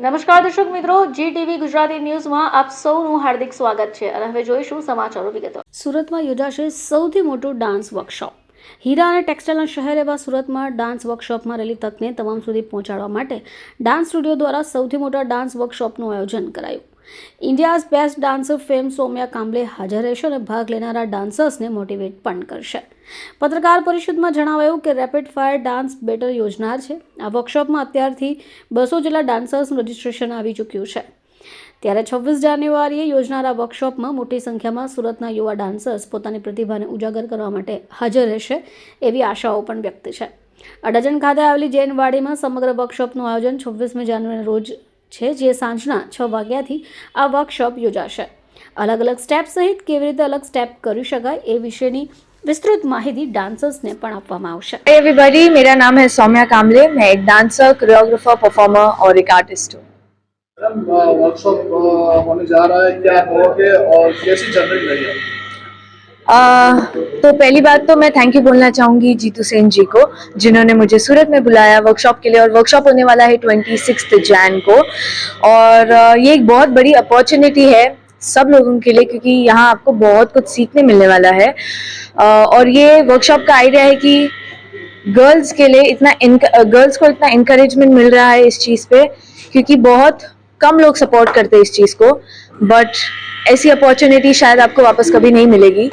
નમસ્કાર દર્શક મિત્રો જી ટીવી ગુજરાતી ન્યૂઝમાં આપ સૌનું હાર્દિક સ્વાગત છે અને હવે જોઈશું સમાચારો વિગતો. સુરતમાં યોજાશે સૌથી મોટું ડાન્સ વર્કશોપ. હીરા અને ટેક્સટાઇલના શહેર એવા સુરતમાં ડાન્સ વર્કશોપમાં રહેલી તકને તમામ સુધી પહોંચાડવા માટે ડાન્સ સ્ટુડિયો દ્વારા સૌથી મોટા ડાન્સ વર્કશોપનું આયોજન કરાયું. India's best dancer fame Saumya Kamble હાજર રહેશે અને ભાગ લેનારા ડાન્સર્સને મોટિવેટ પણ કરશે. પત્રકાર પરિષદમાં જણાવાયું કે રેપિડ ફાયર ડાન્સ બેટર યોજનાર છે. આ વર્કશોપમાં અત્યારથી બસો જેટલા ડાન્સર્સનું રજિસ્ટ્રેશન આવી ચૂક્યું છે. ત્યારે છવ્વીસ જાન્યુઆરીએ યોજનારા વર્કશોપમાં મોટી સંખ્યામાં સુરતના યુવા ડાન્સર્સ પોતાની પ્રતિભાને ઉજાગર કરવા માટે હાજર રહેશે એવી આશાઓ પણ વ્યક્ત છે. અડાજણ ખાતે આવેલી જૈનવાડીમાં સમગ્ર વર્કશોપનું આયોજન છવ્વીસમી જાન્યુઆરી રોજ છે જે સાંજના છ વાગ્યાથી આ વર્કશોપ યોજાશે અલગ અલગ સ્ટેપ સહિત કેવી રીતે અલગ સ્ટેપ કરી શકાય એ વિશેની વિસ્તૃત માહિતી ડાન્સર્સને પણ આપવામાં આવશે हाय एवरीबॉडी मेरा नाम है सौम्या कामले मैं एक डांसर कोरियोग्राफर परफॉर्मर और एक आर्टिस्ट हूँ मैडम वर्कशॉप होने जा रहा है क्या कहोगे और कैसी चल रही है तो पहली बात तो मैं थैंक यू बोलना चाहूँगी जीतू सेन जी को, जिन्होंने मुझे सूरत में बुलाया वर्कशॉप के लिए और वर्कशॉप होने वाला है ट्वेंटी सिक्स जैन को। और ये एक बहुत बड़ी अपॉर्चुनिटी है सब लोगों के लिए क्योंकि यहाँ आपको बहुत कुछ सीखने मिलने वाला है। और ये वर्कशॉप का आइडिया है कि गर्ल्स के लिए इतना गर्ल्स को इतना इंकरेजमेंट मिल रहा है इस चीज़ पे, क्योंकि बहुत कम लोग सपोर्ट करते हैं इस चीज़ को बट ऐसी अपॉर्चुनिटी शायद आपको वापस कभी नहीं मिलेगी।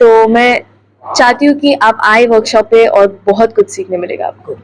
तो मैं चाहती हूँ कि आप आए वर्कशॉप पे और बहुत कुछ सीखने मिलेगा आपको